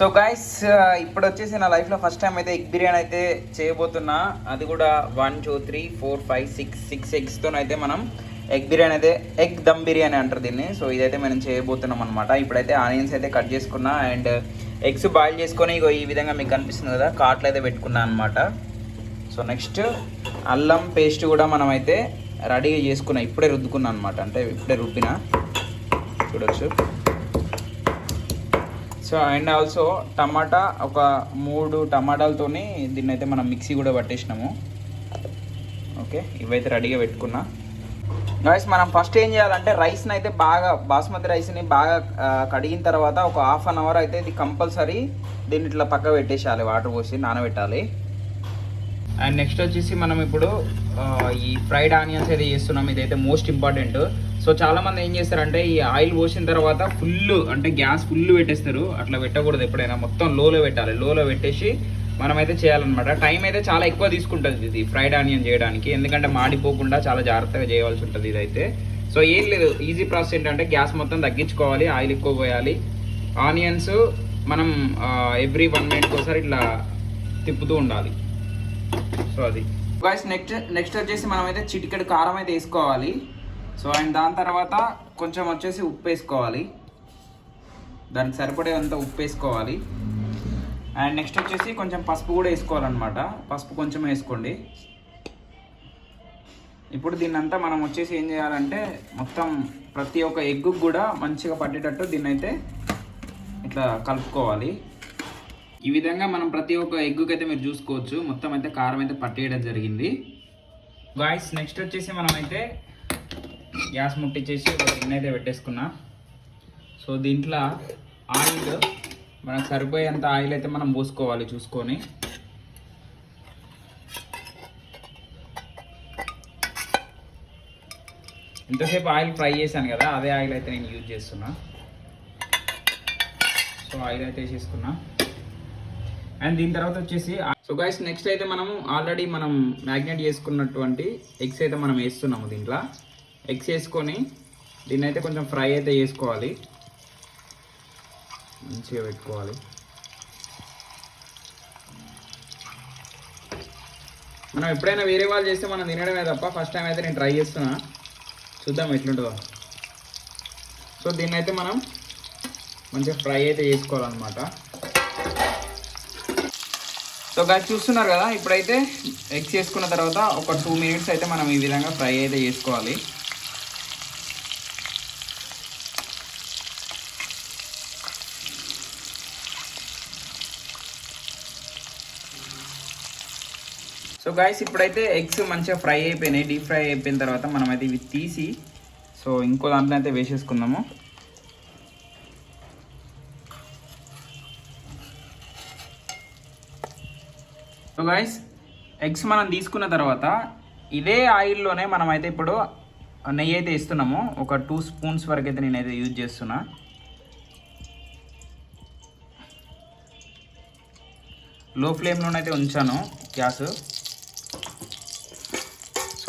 So guys uh, ఇప్పుడు వచ్చేసి నా లైఫ్లో ఫస్ట్ టైం అయితే ఎగ్ బిర్యానీ అయితే చేయబోతున్నా. అది కూడా one two three four five six six ఎగ్స్తో అయితే మనం ఎగ్ బిర్యానీ అయితే ఎగ్ దమ్ బిర్యానీ అంటారు దీన్ని. సో ఇదైతే మనం చేయబోతున్నాం అనమాట ఇప్పుడైతే ఆనియన్స్ అయితే కట్ చేసుకున్నా అండ్ ఎగ్స్ బాయిల్ చేసుకొని ఇగో ఈ విధంగా మీకు కనిపిస్తుంది కదా కాట్లు అయితే పెట్టుకున్నా అనమాట సో నెక్స్ట్ అల్లం పేస్ట్ కూడా మనం అయితే రెడీగా చేసుకున్నాం ఇప్పుడే రుద్దుకున్నా అనమాట అంటే ఇప్పుడే రుబ్బిన. చూడొచ్చు. సో అండ్ ఆల్సో టమాటా ఒక మూడు టమాటాలతోని దీన్ని అయితే మనం మిక్సీ కూడా పట్టేసినాము. ఓకే ఇవైతే రెడీగా పెట్టుకున్నా. గాయస్ మనం ఫస్ట్ ఏం చేయాలంటే రైస్ని అయితే బాగా బాస్మతి రైస్ని బాగా కడిగిన తర్వాత ఒక హాఫ్ అన్ అవర్ అయితే ఇది కంపల్సరీ దీన్ని ఇట్లా పక్క పెట్టేసేయాలి వాటర్ పోసి నానబెట్టాలి. అండ్ నెక్స్ట్ వచ్చేసి మనం ఇప్పుడు ఈ ఫ్రైడ్ ఆనియన్స్ అయితే చేస్తున్నాం. ఇదైతే మోస్ట్ ఇంపార్టెంట్. సో చాలా మంది ఏం చేస్తారంటే ఈ ఆయిల్ పోసిన తర్వాత ఫుల్ అంటే గ్యాస్ ఫుల్ పెట్టేస్తారు. అట్లా పెట్టకూడదు ఎప్పుడైనా. మొత్తం లోలో పెట్టాలి. లోలో పెట్టేసి మనమైతే చేయాలన్నమాట. టైం అయితే చాలా ఎక్కువ తీసుకుంటుంది ఇది ఫ్రైడ్ ఆనియన్ చేయడానికి. ఎందుకంటే మాడిపోకుండా చాలా జాగ్రత్తగా చేయవలసి ఉంటుంది ఇదైతే. సో ఏం లేదు. ఈజీ ప్రాసెస్ ఏంటంటే గ్యాస్ మొత్తం తగ్గించుకోవాలి. ఆయిల్ ఎక్కువ పోయాలి. ఆనియన్స్ మనం ఎవ్రీ వన్ మినిట్కి ఒకసారి ఇట్లా తిప్పుతూ ఉండాలి. సో అది. నెక్స్ట్ నెక్స్ట్ వచ్చేసి మనం అయితే చిటికెడు కారం అయితే వేసుకోవాలి. సో అండ్ దాని తర్వాత కొంచెం వచ్చేసి ఉప్పు వేసుకోవాలి. దానికి సరిపడేంత ఉప్పు వేసుకోవాలి. అండ్ నెక్స్ట్ వచ్చేసి కొంచెం పసుపు కూడా వేసుకోవాలన్నమాట. పసుపు కొంచెం వేసుకోండి. ఇప్పుడు దీన్నంతా మనం వచ్చేసి ఏం చేయాలంటే మొత్తం ప్రతి ఒక్క ఎగ్గు కూడా మంచిగా పట్టేటట్టు దీన్ని అయితే ఇట్లా కలుపుకోవాలి. ఈ విధంగా మనం ప్రతి ఒక్క ఎగ్గుకి అయితే మీరు చూసుకోవచ్చు. మొత్తం అయితే కారం అయితే పట్టేయడం జరిగింది. గాయస్ నెక్స్ట్ వచ్చేసి మనం అయితే గ్యాస్ ముట్టించేసి ఒక గిన్నె అయితే పెట్టేసుకున్నా. సో దీంట్లో ఆయిల్ మనకు సరిపోయేంత ఆయిల్ అయితే మనం పోసుకోవాలి చూసుకొని. ఇంతసేపు ఆయిల్ ఫ్రై చేశాను కదా అదే ఆయిల్ అయితే నేను యూజ్ చేస్తున్నా. సో ఆయిల్ అయితే వేసేసుకున్నా. అండ్ దీని తర్వాత వచ్చేసి సో గైస్ నెక్స్ట్ అయితే మనము ఆల్రెడీ మనం మ్యాగ్నేట్ చేసుకున్నటువంటి ఎగ్స్ అయితే మనం వేస్తున్నాము దీంట్లో. ఎగ్స్ వేసుకొని దీన్ని అయితే కొంచెం ఫ్రై అయితే చేసుకోవాలి. మంచిగా పెట్టుకోవాలి. మనం ఎప్పుడైనా వేరే వాళ్ళు చేస్తే మనం తినడమే తప్ప ఫస్ట్ టైం అయితే నేను ట్రై చేస్తున్నా. చూద్దాం ఎట్లుంటుందో. సో దీన్ని అయితే మనం మంచిగా ఫ్రై అయితే చేసుకోవాలన్నమాట. సో గాయ చూస్తున్నారు కదా ఇప్పుడైతే ఎగ్స్ చేసుకున్న తర్వాత ఒక టూ మినిట్స్ అయితే మనం ఈ విధంగా ఫ్రై అయితే చేసుకోవాలి. సో గాయస్ ఇప్పుడైతే ఎగ్స్ మంచిగా ఫ్రై అయిపోయినాయి డీప్ ఫ్రై అయిపోయిన తర్వాత మనం అయితే ఇవి తీసి సో ఇంకో దాంట్లో అయితే వేసేసుకుందాము. సో గైస్ ఎగ్స్ మనం తీసుకున్న తర్వాత ఇదే ఆయిల్లోనే మనం అయితే ఇప్పుడు నెయ్యి అయితే ఇస్తున్నాము ఒక టూ స్పూన్స్ వరకు అయితే నేనైతే యూజ్ చేస్తున్నా. లో ఫ్లేమ్లోనైతే ఉంచాను గ్యాస్.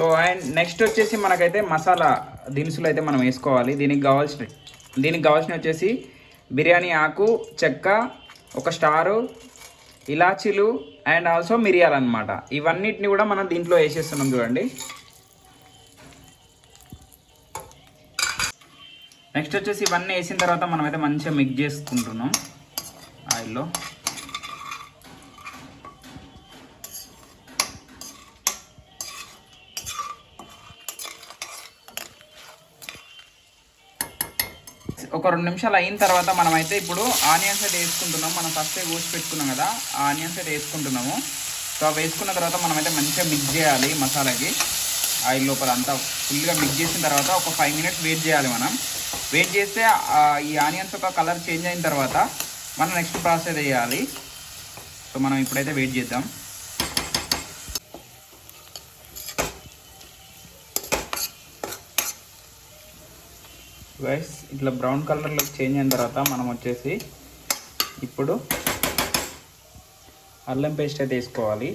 సో అండ్ నెక్స్ట్ వచ్చేసి మనకైతే మసాలా దినుసులు అయితే మనం వేసుకోవాలి. దీనికి కావాల్సిన దీనికి కావాల్సిన వచ్చేసి బిర్యానీ ఆకు చెక్క ఒక స్టారు ఇలాచీలు అండ్ ఆల్సో మిరియాలు అనమాట ఇవన్నిటిని కూడా మనం దీంట్లో వేసేస్తున్నాం చూడండి. నెక్స్ట్ వచ్చేసి ఇవన్నీ వేసిన తర్వాత మనమైతే మంచిగా మిక్స్ చేసుకుంటున్నాం. ఆయిల్లో. ఒక రెండు నిమిషాలు అయిన తర్వాత మనమైతే ఇప్పుడు ఆనియన్స్ అయితే వేసుకుంటున్నాం. మనం ఫస్ట్ కోసి పెట్టుకున్నాం కదా ఆ ఆనియన్స్ అయితే వేసుకుంటున్నాము. సో అవి వేసుకున్న తర్వాత మనం అయితే మంచిగా మిక్స్ చేయాలి మసాలాకి. ఆయిల్ లోపల అంతా ఫుల్గా మిక్స్ చేసిన తర్వాత ఒక ఫైవ్ మినిట్స్ వెయిట్ చేయాలి మనం. వెయిట్ చేస్తే ఈ ఆనియన్స్ ఒక కలర్ చేంజ్ అయిన తర్వాత మనం నెక్స్ట్ ప్రాసెస్ చేయాలి. సో మనం ఇప్పుడైతే వెయిట్ చేద్దాం. గైస్ ఇట్లా బ్రౌన్ కలర్లో చేంజ్ అయిన తర్వాత మనం వచ్చేసి ఇప్పుడు అల్లం పేస్ట్ అయితే వేసుకోవాలి.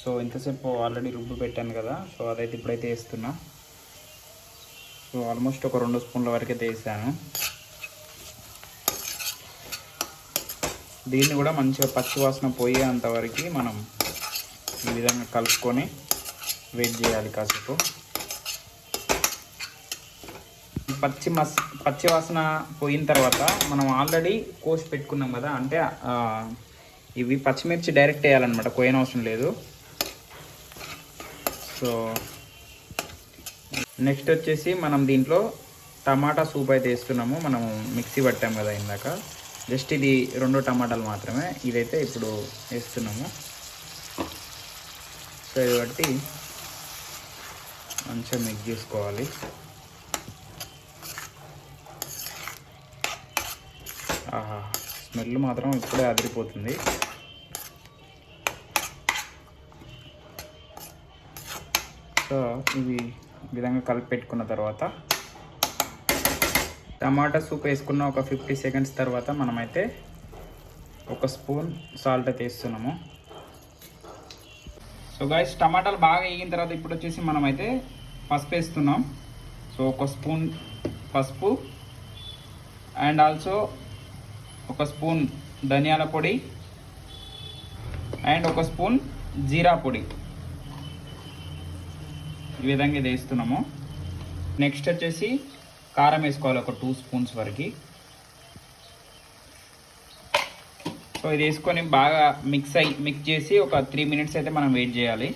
సో ఇంతసేపు ఆల్రెడీ రుబ్బు పెట్టాను కదా సో అదైతే ఇప్పుడైతే వేస్తున్నా. సో ఆల్మోస్ట్ ఒక రెండు స్పూన్ల వరకు అయితే వేసాను. దీన్ని కూడా మంచిగా పచ్చి వాసన వరకు మనం ఈ విధంగా కలుపుకొని వెయిట్ చేయాలి కాసేపు. పచ్చి మస్ పచ్చి వాసన పోయిన తర్వాత మనం ఆల్రెడీ కోసి పెట్టుకున్నాం కదా అంటే ఇవి పచ్చిమిర్చి డైరెక్ట్ వేయాలన్నమాట కోయన అవసరం లేదు. సో నెక్స్ట్ వచ్చేసి మనం దీంట్లో టమాటా సూప్ అయితే వేస్తున్నాము మనం మిక్సీ పట్టాం కదా ఇందాక. జస్ట్ ఇది రెండు టమాటాలు మాత్రమే ఇదైతే ఇప్పుడు వేస్తున్నాము. సో ఇది బట్టి మంచిగా మిక్స్ చేసుకోవాలి. స్మెల్ మాత్రం ఇప్పుడే అదిరిపోతుంది. సో ఇవి విధంగా కలిపి పెట్టుకున్న తర్వాత టమాటా సూప్ వేసుకున్న ఒక ఫిఫ్టీ సెకండ్స్ తర్వాత మనమైతే ఒక స్పూన్ సాల్ట్ అయితే వేస్తున్నాము. సో గాయస్ టమాటాలు బాగా వేగిన తర్వాత ఇప్పుడు వచ్చేసి మనమైతే పసుపు వేస్తున్నాం. సో ఒక స్పూన్ పసుపు. అండ్ ఆల్సో ఒక స్పూన్ ధనియాల పొడి అండ్ ఒక స్పూన్ జీరా పొడి. ఈ విధంగా ఇది వేస్తున్నాము. నెక్స్ట్ వచ్చేసి కారం వేసుకోవాలి ఒక టూ స్పూన్స్ వరకు. సో ఇది వేసుకొని బాగా మిక్స్ అయ్యి మిక్స్ చేసి ఒక త్రీ మినిట్స్ అయితే మనం వెయిట్ చేయాలి.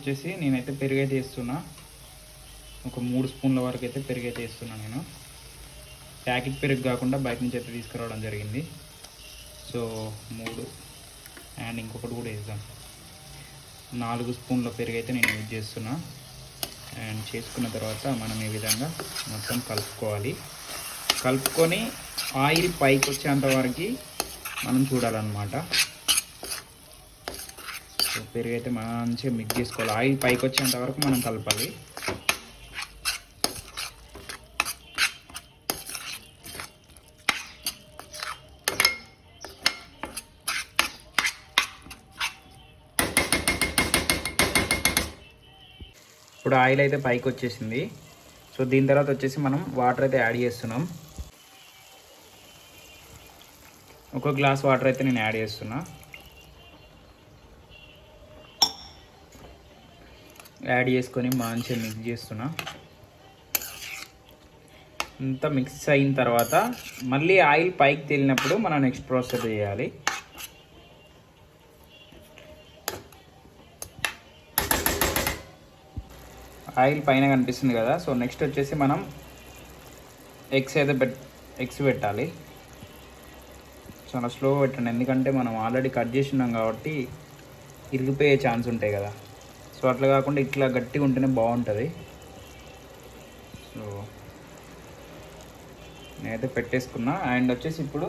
వచ్చేసి నేనైతే పెరుగు అయితే వేస్తున్నా ఒక మూడు స్పూన్ల వరకు అయితే పెరుగు అయితే వేస్తున్నాను నేను. ప్యాకెట్ పెరుగు కాకుండా బయట నుంచి అయితే తీసుకురావడం జరిగింది. సో మూడు. అండ్ ఇంకొకటి కూడా వేద్దాం. నాలుగు స్పూన్ల పెరుగు అయితే నేను యూజ్ చేస్తున్నా. అండ్ చేసుకున్న తర్వాత మనం ఈ విధంగా మొత్తం కలుపుకోవాలి. కలుపుకొని ఆయిల్ పైకి వచ్చేంత వరకు మనం చూడాలన్నమాట. పెరుగు అయితే మంచిగా మిక్స్ చేసుకోవాలి. ఆయిల్ పైకి వచ్చేంత వరకు మనం కలపాలి. ఇప్పుడు ఆయిల్ అయితే పైకి వచ్చేసింది సో దీని తర్వాత వచ్చేసి మనం వాటర్ అయితే యాడ్ చేస్తున్నాం. ఒక గ్లాస్ వాటర్ అయితే నేను యాడ్ చేస్తున్నా. యాడ్ చేసుకొని మంచిగా మిక్స్ చేస్తున్నా. అంతా మిక్స్ అయిన తర్వాత మళ్ళీ ఆయిల్ పైకి తేలినప్పుడు మనం నెక్స్ట్ ప్రాసెస్ చేయాలి. ఆయిల్ పైన కనిపిస్తుంది కదా సో నెక్స్ట్ వచ్చేసి మనం ఎగ్స్ అయితే పెట్ ఎగ్స్ పెట్టాలి. చాలా స్లో పెట్టండి ఎందుకంటే మనం ఆల్రెడీ కట్ చేసి ఉన్నాం కాబట్టి ఇరిగిపోయే ఛాన్స్ ఉంటాయి కదా. సో అట్లా కాకుండా ఇట్లా గట్టిగా ఉంటేనే బాగుంటుంది. సో నేనైతే పెట్టేసుకున్నా. అండ్ వచ్చేసి ఇప్పుడు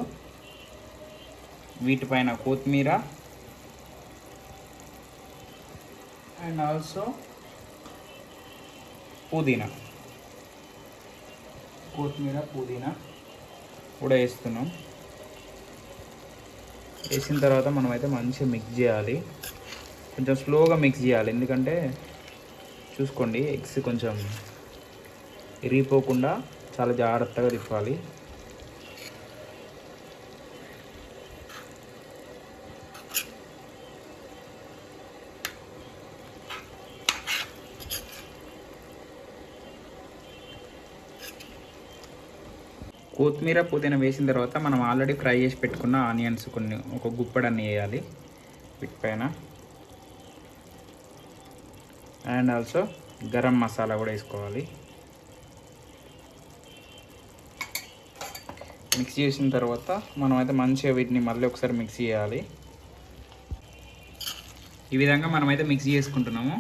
వీటిపైన కొత్తిమీర. అండ్ ఆల్సో పుదీనా. కొత్తిమీర పుదీనా కూడా వేస్తున్నాం. వేసిన తర్వాత మనమైతే మంచిగా మిక్స్ చేయాలి. కొంచెం స్లోగా మిక్స్ చేయాలి. ఎందుకంటే చూసుకోండి ఎగ్స్ కొంచెం ఇరిగిపోకుండా చాలా జాగ్రత్తగా తిప్పాలి. కొత్తిమీర పుదీనా వేసిన తర్వాత మనం ఆల్రెడీ ఫ్రై చేసి పెట్టుకున్న ఆనియన్స్ కొన్ని ఒక గుప్పడన్ని వేయాలి. వీటిపైన అండ్ ఆల్సో గరం మసాలా కూడా వేసుకోవాలి. మిక్స్ చేసిన తర్వాత మనమైతే మంచిగా వీటిని మళ్ళీ ఒకసారి మిక్స్ చేయాలి. ఈ విధంగా మనమైతే మిక్స్ చేసుకుంటున్నాము.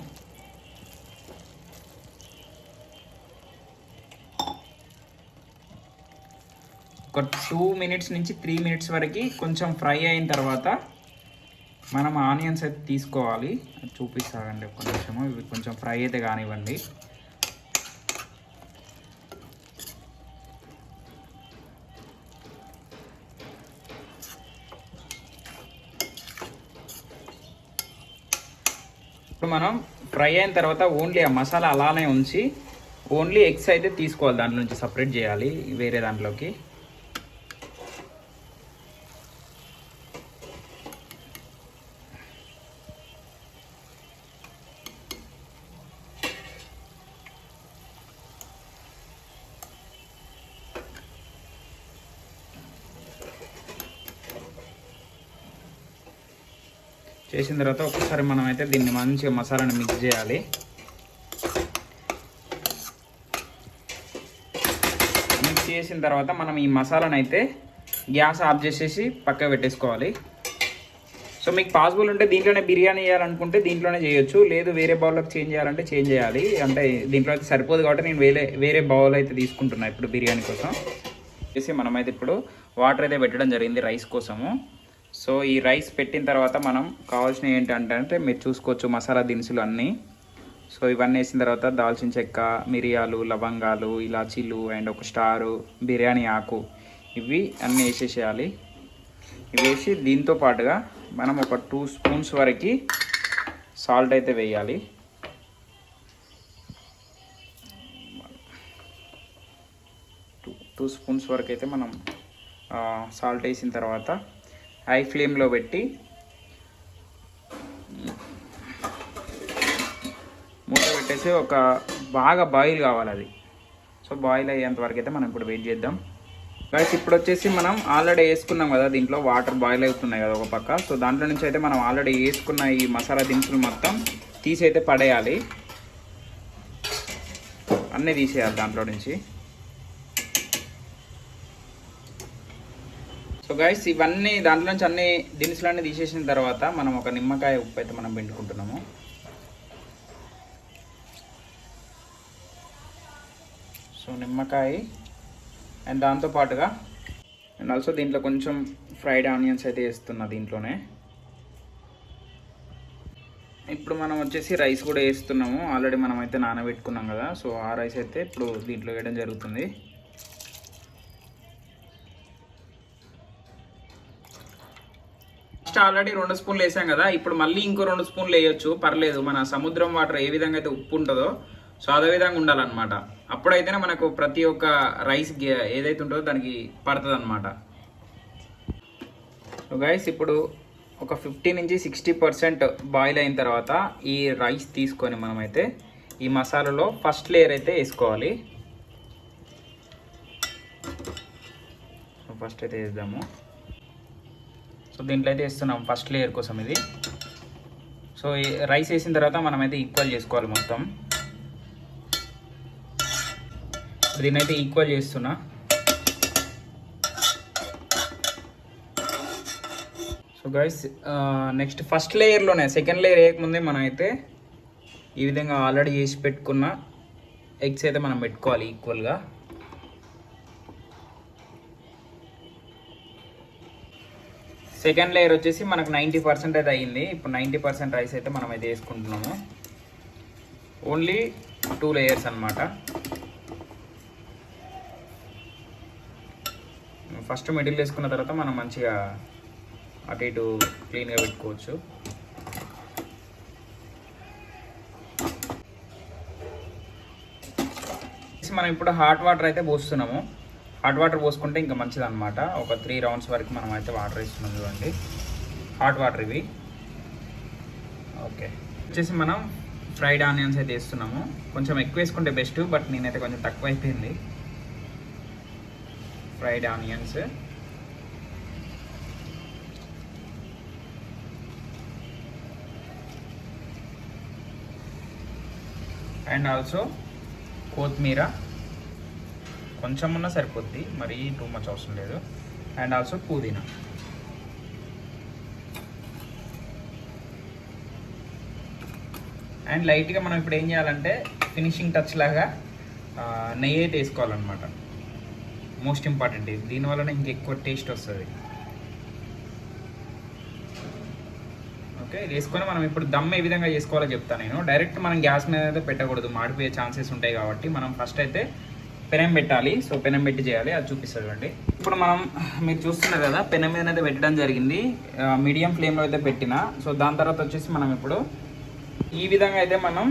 ఒక టూ మినిట్స్ నుంచి త్రీ మినిట్స్ వరకు కొంచెం ఫ్రై అయిన తర్వాత మనం ఆనియన్స్ అయితే తీసుకోవాలి. చూపిస్తానండి ఒక నిమిషము. ఇవి కొంచెం ఫ్రై అయితే కానివ్వండి. ఇప్పుడు మనం ఫ్రై అయిన తర్వాత ఓన్లీ ఆ మసాలా అలానే ఉంచి ఓన్లీ ఎగ్స్ అయితే తీసుకోవాలి. దాంట్లో నుంచి సపరేట్ చేయాలి వేరే దాంట్లోకి. చేసిన తర్వాత ఒకసారి మనం అయితే దీన్ని మంచిగా మసాలాని మిక్స్ చేయాలి. మిక్స్ చేసిన తర్వాత మనం ఈ మసాలాను అయితే గ్యాస్ ఆఫ్ చేసేసి పక్క పెట్టేసుకోవాలి. సో మీకు పాసిబుల్ ఉంటే దీంట్లోనే బిర్యానీ చేయాలనుకుంటే దీంట్లోనే చేయొచ్చు. లేదు వేరే బౌల్లోకి చేంజ్ చేయాలంటే చేంజ్ చేయాలి. అంటే దీంట్లో అయితే సరిపోదు కాబట్టి నేను వేరే వేరే బౌల్ అయితే తీసుకుంటున్నాను ఇప్పుడు బిర్యానీ కోసం. చేసి మనమైతే ఇప్పుడు వాటర్ అయితే పెట్టడం జరిగింది రైస్ కోసము. సో ఈ రైస్ పెట్టిన తర్వాత మనం కావాల్సిన ఏంటంటే అంటే మీరు చూసుకోవచ్చు మసాలా దినుసులు అన్నీ. సో ఇవన్నీ వేసిన తర్వాత దాల్చిన చెక్క మిరియాలు లవంగాలు ఇలాచీలు అండ్ ఒక స్టారు బిర్యానీ ఆకు. ఇవి అన్నీ వేసేసేయాలి. ఇవి వేసి దీంతో పాటుగా మనం ఒక టూ స్పూన్స్ వరకు సాల్ట్ అయితే వేయాలి. టూ టూ స్పూన్స్ వరకు అయితే మనం సాల్ట్ వేసిన తర్వాత హై ఫ్లేమ్లో పెట్టి మూత పెట్టేసి ఒక బాగా బాయిల్ కావాలి అది. సో బాయిల్ అయ్యేంత వరకు అయితే మనం ఇప్పుడు వెయిట్ చేద్దాం. గైస్ ఇప్పుడు వచ్చేసి మనం ఆల్రెడీ వేసుకున్నాం కదా దీంట్లో వాటర్ బాయిల్ అవుతున్నాయి కదా ఒక పక్క. సో దాంట్లో నుంచి అయితే మనం ఆల్రెడీ వేసుకున్న ఈ మసాలా దినుసులు మొత్తం తీసి అయితే పడేయాలి. అన్నీ తీసేయాలి దాంట్లో నుంచి. సో గైస్ ఇవన్నీ దాంట్లో నుంచి అన్ని దినుసులన్నీ తీసేసిన తర్వాత మనం ఒక నిమ్మకాయ ఉప్పు అయితే మనం పిండుకుంటున్నాము. సో నిమ్మకాయ అండ్ దాంతో పాటుగా అండ్ ఆల్సో దీంట్లో కొంచెం ఫ్రైడ్ ఆనియన్స్ అయితే వేస్తున్నా దీంట్లోనే. ఇప్పుడు మనం వచ్చేసి రైస్ కూడా వేస్తున్నాము. ఆల్రెడీ మనం అయితే నానబెట్టుకున్నాం కదా. సో ఆ రైస్ అయితే ఇప్పుడు దీంట్లో వేయడం జరుగుతుంది. ఫస్ట్ ఆల్రెడీ రెండు స్పూన్లు వేసాం కదా ఇప్పుడు మళ్ళీ ఇంకో రెండు స్పూన్లు వేయొచ్చు. పర్లేదు మన సముద్రం వాటర్ ఏ విధంగా అయితే ఉప్పు ఉంటుందో సో అదే విధంగా ఉండాలన్నమాట. అప్పుడైతేనే మనకు ప్రతి ఒక్క రైస్ ఏదైతే ఉంటుందో దానికి పడుతుంది అనమాట సో గైస్ ఇప్పుడు ఒక ఫిఫ్టీ నుంచి సిక్స్టీ పర్సెంట్ బాయిల్ అయిన తర్వాత ఈ రైస్ తీసుకొని మనమైతే ఈ మసాలాలో ఫస్ట్ లేయర్ అయితే వేసుకోవాలి. ఫస్ట్ అయితే వేద్దాము. సో దీంట్లో అయితే వేస్తున్నాం ఫస్ట్ లేయర్ కోసం ఇది. సో రైస్ వేసిన తర్వాత మనమైతే ఈక్వల్ చేసుకోవాలి మొత్తం. దీన్ని అయితే ఈక్వల్ చేస్తున్నా. సో గైస్ నెక్స్ట్ ఫస్ట్ లేయర్లోనే సెకండ్ లేయర్ వేయకముందే మనం అయితే ఈ విధంగా ఆల్రెడీ చేసి పెట్టుకున్న ఎగ్స్ అయితే మనం పెట్టుకోవాలి ఈక్వల్గా సెకండ్ లేయర్ వచ్చేసి మనకు నైంటీ పర్సెంట్ అయితే అయ్యింది. ఇప్పుడు నైంటీ పర్సెంట్ రైస్ అయితే మనం అయితే వేసుకుంటున్నాము. ఓన్లీ టూ లేయర్స్ అనమాట ఫస్ట్ మిడిల్ వేసుకున్న తర్వాత మనం మంచిగా అటు ఇటు క్లీన్గా పెట్టుకోవచ్చు. మనం ఇప్పుడు హాట్ వాటర్ అయితే పోస్తున్నాము. హాట్ వాటర్ పోసుకుంటే ఇంకా మంచిది అనమాట ఒక త్రీ రౌండ్స్ వరకు మనం అయితే వాటర్ ఇస్తున్నాం చూడండి. హాట్ వాటర్ ఇవి. ఓకే వచ్చేసి మనం ఫ్రైడ్ ఆనియన్స్ అయితే వేస్తున్నాము. కొంచెం ఎక్కువ వేసుకుంటే బెస్ట్ బట్ నేనైతే కొంచెం తక్కువ అయిపోయింది. ఫ్రైడ్ ఆనియన్స్ అండ్ ఆల్సో కొత్తిమీర. కొంచెం ఉన్నా సరిపోద్ది మరీ టూ మచ్ అవసరం లేదు. అండ్ ఆల్సో పుదీనా. అండ్ లైట్గా మనం ఇప్పుడు ఏం చేయాలంటే ఫినిషింగ్ టచ్ లాగా నెయ్యి అయితే వేసుకోవాలన్నమాట. మోస్ట్ ఇంపార్టెంట్ ఇది. దీనివల్ల ఇంకెక్కువ టేస్ట్ వస్తుంది. ఓకే వేసుకొని మనం ఇప్పుడు దమ్ ఏ విధంగా చేసుకోవాలో చెప్తాను నేను. డైరెక్ట్ మనం గ్యాస్ మీద అయితే పెట్టకూడదు. మాడిపోయే ఛాన్సెస్ ఉంటాయి కాబట్టి మనం ఫస్ట్ అయితే పెనం పెట్టాలి. సో పెనం పెట్టి చేయాలి. అది చూపిస్తుంది అండి ఇప్పుడు మనం మీరు చూస్తున్నారు కదా పెనం మీద అయితే పెట్టడం జరిగింది. మీడియం ఫ్లేమ్లో అయితే పెట్టిన. సో దాని తర్వాత వచ్చేసి మనం ఇప్పుడు ఈ విధంగా అయితే మనం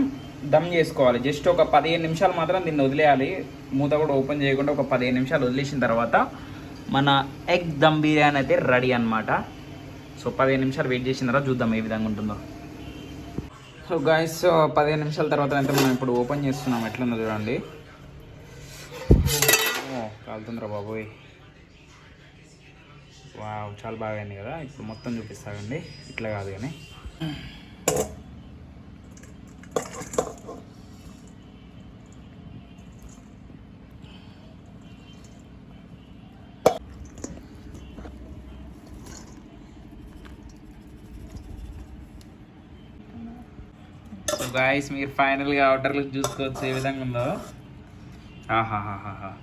దమ్ చేసుకోవాలి. జస్ట్ ఒక పదిహేను నిమిషాలు మాత్రం దీన్ని వదిలేయాలి. మూత కూడా ఓపెన్ చేయకుండా ఒక పదిహేను నిమిషాలు వదిలేసిన తర్వాత మన ఎగ్ దమ్ బిర్యానీ అయితే రెడీ అన్నమాట. సో పదిహేను నిమిషాలు వెయిట్ చేసిన తర్వాత చూద్దాం ఏ విధంగా ఉంటుందో. సో గాయస్ పదిహేను నిమిషాల తర్వాత అయితే మనం ఇప్పుడు ఓపెన్ చేస్తున్నాం. ఎట్లుందో చూడండి. కాలుతుందిరా బాబోయ్. వావ్ చాలా బాగా అయింది కదా? ఇప్పుడు మొత్తం చూపిస్తానండి ఇట్లా కాదు కానీ. గాయస్ మీరు ఫైనల్గా ఆర్డర్లు చూసుకోవచ్చు. ఏ విధంగా ఉందో. ఆహాహాహా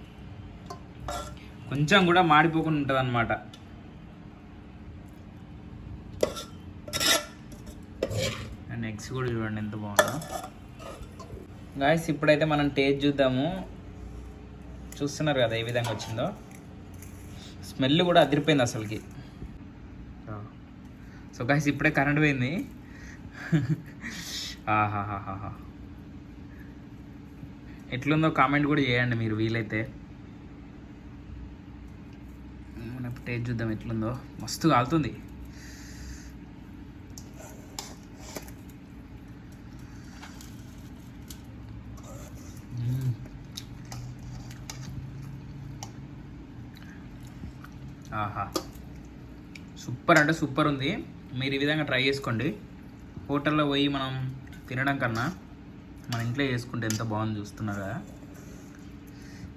కొంచెం కూడా మాడిపోకుండా ఉంటుంది అనమాట అండ్ ఎగ్స్ కూడా చూడండి ఎంత బాగుందో. గాయస్ ఇప్పుడైతే మనం టేస్ట్ చూద్దాము. చూస్తున్నారు కదా ఏ విధంగా వచ్చిందో. స్మెల్ కూడా అదిరిపోయింది అసలుకి. సో గాయస్ ఇప్పుడే కరెంట్ పోయింది. ఆహాహాహా ఎట్లుందో కామెంట్ కూడా చేయండి మీరు వీలైతే. మన టేస్ట్ చూద్దాం ఎట్లుందో. మస్తు కాలుతుంది. ఆహా. సూపర్ అంటే సూపర్ ఉంది. మీరు ఈ విధంగా ట్రై చేసుకోండి. హోటల్లో పోయి మనం తినడం కన్నా మన ఇంట్లో చేసుకుంటే ఎంత బాగుంది చూస్తున్నారా?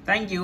Thank you